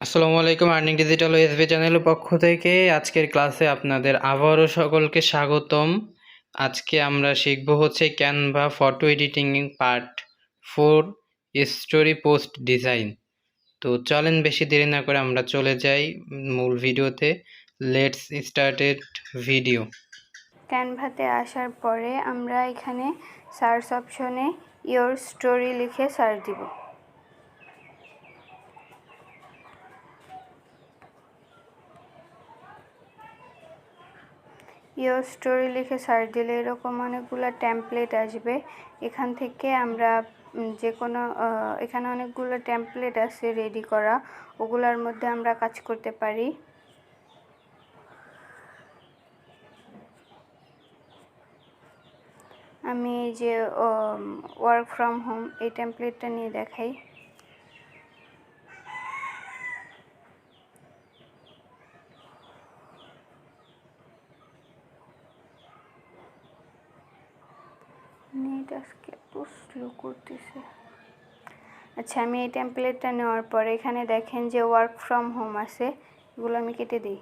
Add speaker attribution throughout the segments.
Speaker 1: আসসালামু আলাইকুম earning digital SB চ্যানেলের পক্ষ থেকে আজকের ক্লাসে আপনাদের আবারও সকলকে স্বাগতম। আজকে আমরা শিখব হচ্ছে Canva photo editing part four story post design তো চলেন বেশি দেরি না করে আমরা চলে যাই মূল ভিডিওতে। লেটস স্টার্টেড ভিডিও
Speaker 2: ক্যানভাতে আসার পরে আমরা এখানে সার্চ অপশনে ইয়োর স্টোরি লিখে সার্চ দিব। ইয়োর স্টোরি লিখে সার্চ দিলে এরকম অনেকগুলো টেমপ্লেট আসবে। এখান থেকে আমরা যে কোনো এখানে অনেকগুলো টেমপ্লেট আছে রেডি করা। ওগুলোর মধ্যে আমরা কাজ করতে পারি। আমি যে ওয়ার্ক ফ্রম হোম এই টেমপ্লেটটা নিয়ে দেখাই নেট আজকে স্লো করতেছে। আচ্ছা আমি এই টেম্পলেটটা নেওয়ার পরে এখানে দেখেন যে ওয়ার্ক ফ্রম হোম আছে, এগুলো আমি কেটে দিই।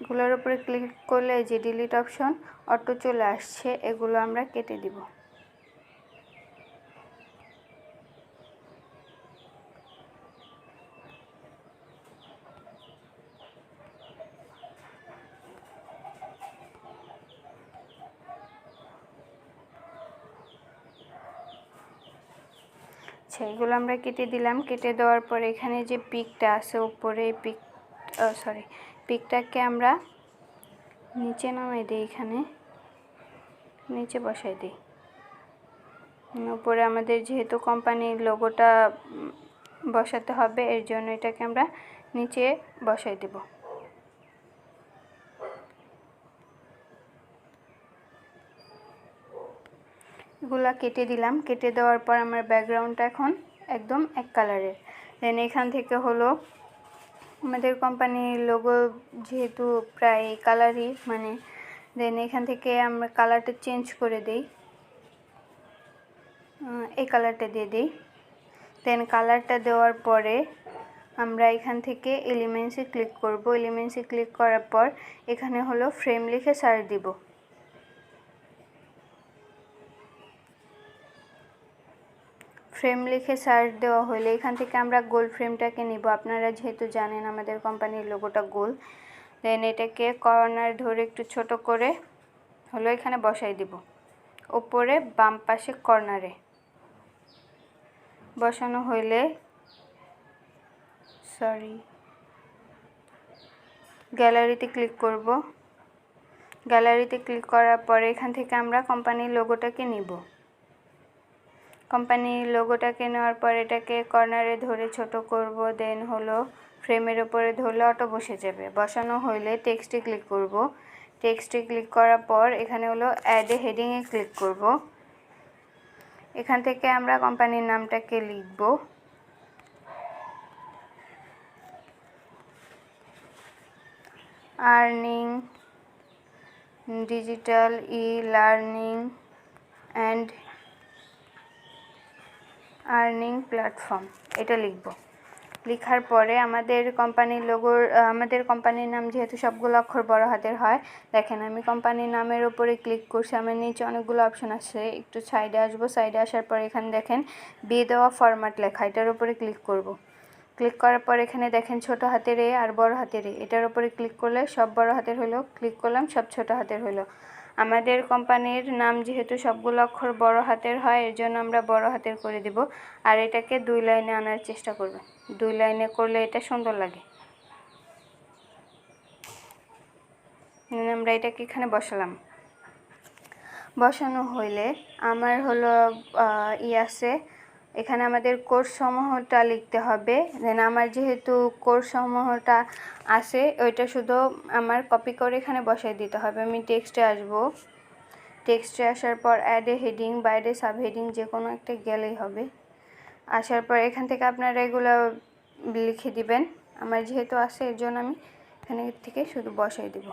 Speaker 2: এগুলোর উপরে ক্লিক করলে যে ডিলিট অপশন অটো চলে আসছে, এগুলো আমরা কেটে দিব। আচ্ছা এগুলো আমরা কেটে দিলাম। কেটে দেওয়ার পরে এখানে যে পিকটা আছে, উপরে পিক সরি পিকটাকে আমরা নিচে নামাই দিই এখানে। নিচে বসাই দিই। উপরে আমাদের যেহেতু কোম্পানির লোগোটা বসাতে হবে, এর জন্য এটাকে আমরা নিচে বসাই দেব। এগুলা কেটে দিলাম। কেটে দেওয়ার পর আমার ব্যাকগ্রাউন্ডটা এখন একদম এক কালারের দেন এখান থেকে হলো আমাদের কোম্পানির লোগো যেহেতু প্রায় কালারই মানে দেন এখান থেকে আমরা কালারটা চেঞ্জ করে দেই। এই কালারটা দিয়ে দিই। দেন কালারটা দেওয়ার পরে আমরা এখান থেকে এলিমেন্টসে ক্লিক করব। এলিমেন্টসে ক্লিক করার পর এখানে হলো ফ্রেম লিখে সার্চ দিব। ফ্রেম লিখে সার্চ দেওয়া হলে এখান থেকে আমরা গোল ফ্রেমটাকে নিব। আপনারা যেহেতু জানেন আমাদের কোম্পানির লোগোটা গোল দেন এটাকে কর্নার ধরে একটু ছোট করে হলো এখানে বসাই দিব। ওপরে বাম পাশে কর্নারে বসানো হইলে সরি গ্যালারিতে ক্লিক করব। গ্যালারিতে ক্লিক করার পরে এখান থেকে আমরা কোম্পানির লোগোটাকে নিব। কোম্পানির লোগোটাকে নেওয়ার পর এটাকে কর্নারে ধরে ছোট করব দেন হলো ফ্রেমের ওপরে ধরলে অটো বসে যাবে। বসানো হইলে টেক্সটে ক্লিক করব। টেক্সটে ক্লিক করার পর এখানে হলো অ্যাডে হেডিংয়ে ক্লিক করব। এখান থেকে আমরা কোম্পানির নামটাকে লিখব। Earning digital e learning and earning platform, এটা লিখব। লেখার পরে আমাদের কোম্পানির লোগোর আমাদের কোম্পানির নাম যেহেতু সবগুলো অক্ষর বড় হাতের হয়, দেখেন আমি কোম্পানির নামের উপরে ক্লিক করছি, আমার নিচে অনেকগুলো অপশন আছে, একটু সাইডে আসব সাইডে আসার পর এখানে দেখেন বিয়ে দেওয়া ফরম্যাট লেখা, এটার উপরে ক্লিক করব। ক্লিক করার পর এখানে দেখেন ছোট হাতের এ আর বড় হাতের এ, এটার উপরে ক্লিক করলে সব বড় হাতের হলো, ক্লিক করলাম, সব ছোট হাতের হলো। আমাদের কোম্পানির নাম যেহেতু সবগুলো অক্ষর বড় হাতের হয়, এর জন্য আমরা বড় হাতের করে দিব। আর এটাকে দুই লাইনে আনার চেষ্টা করবেন দুই লাইনে করলে এটা সুন্দর লাগে। আমরা এটাকে এখানে বসালাম। বসানো হইলে আমার হলো ই আছে এখানে আমাদের কোর্স সমূহটা লিখতে হবে। দেন আমার যেহেতু কোর্স সমূহটা আছে, ওইটা শুধু আমার কপি করে এখানে বসাই দিতে হবে। আমি টেক্সটে আসব। টেক্সটে আসার পর অ্যাডে হেডিং বাইরে সাব হেডিং যে কোনো একটা গেলেই হবে। আসার পর এখান থেকে আপনারা এগুলো লিখে দিবেন। আমার যেহেতু আছে, এর জন্য আমি এখানে থেকে শুধু বসাই দিব।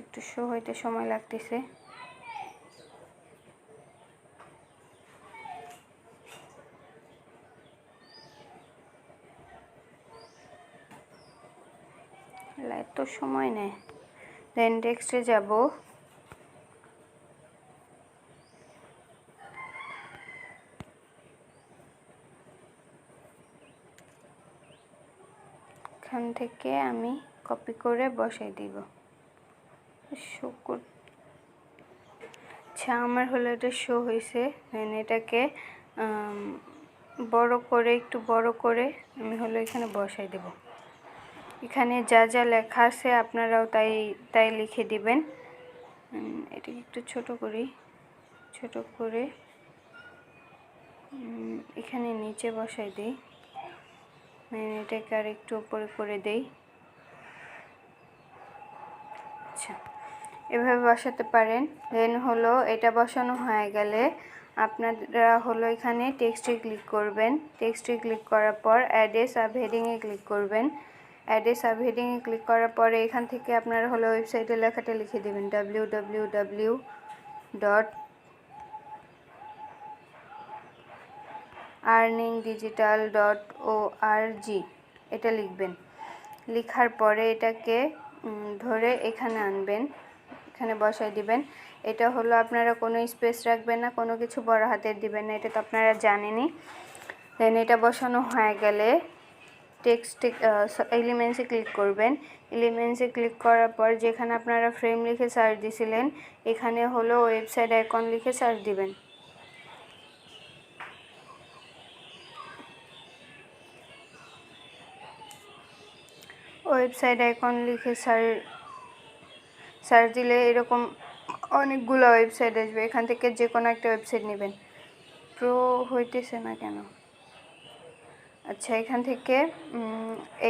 Speaker 2: একটু শো হইতে সময় লাগতেছে। লাইট তো সময় নেয় দেন নেক্সটে যাব। এখান থেকে আমি কপি করে বসাই দিব। শুকুর আচ্ছা আমার হলো এটা শো হয়েছে দেন এটাকে বড় করে, একটু বড় করে আমি হলো এখানে বসাই দেব। এখানে যা যা লেখা আছে আপনারাও তাই তাই লিখে দিবেন। এটাকে একটু ছোট করি, ছোট করে এখানে নিচে বসাই দিই। দেন এটাকে আর একটু উপরে করে দেই। আচ্ছা। এভাবে বসাতে পারেন। দেন হলো এটা বসানো হয়ে গেলে আপনারা হলো এখানে টেক্সটে ক্লিক করবেন। টেক্সটে ক্লিক করার পর অ্যাডে সাব হেডিংয়ে ক্লিক করবেন। অ্যাডে সাব হেডিংয়ে ক্লিক করার পরে এখান থেকে আপনারা হলো ওয়েবসাইটের লেখাটা লিখে দেবেন। W W W dot earning digital dot O R G এটা লিখবেন। লেখার পরে এটাকে ধরে এখানে আনবেন। এখানে বসাই দিবেন। এটা হলো আপনারা কোনো স্পেস রাখবেন না, কোনো কিছু বড় হাতের দিবেন না, এটা তো আপনারা জানেনই। দেন এটা বসানো হয়ে গেলে টেক্সট এলিমেন্টসে ক্লিক করবেন। এলিমেন্টসে ক্লিক করার পর যেখানে আপনারা ফ্রেম লিখে সার্চ দিছিলেন, এখানে হলো ওয়েবসাইট আইকন লিখে সার্চ দিবেন। ওয়েবসাইট আইকন লিখে সার সার্চ দিলে এরকম অনেকগুলো ওয়েবসাইট আসবে। এখান থেকে যে কোনো একটা ওয়েবসাইট নেবেন। প্রো হইতেছে না কেন? আচ্ছা এখান থেকে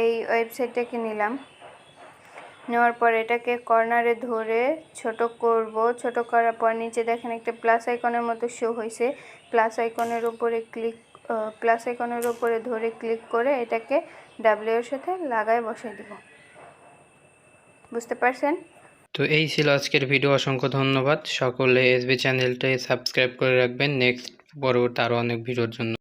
Speaker 2: এই ওয়েবসাইটটাকে নিলাম। নেওয়ার পর এটাকে কর্নারে ধরে ছোট করব। ছোট করার পর নিচে দেখেন একটা প্লাস আইকনের মতো শো হয়েছে প্লাস আইকনের উপরে ক্লিক প্লাস আইকনের উপরে ধরে ক্লিক করে এটাকে ডাব্লিউ এর সাথে লাগায় বসাই দিব। বুঝতে পারছেন?
Speaker 1: তো এই ছিল আজকের ভিডিও। অসংখ্য ধন্যবাদ। সকলে এসবি চ্যানেলটাই সাবস্ক্রাইব করে রাখবেন। নেক্সট পরবর্তী আরও অনেক ভিডিওর জন্য।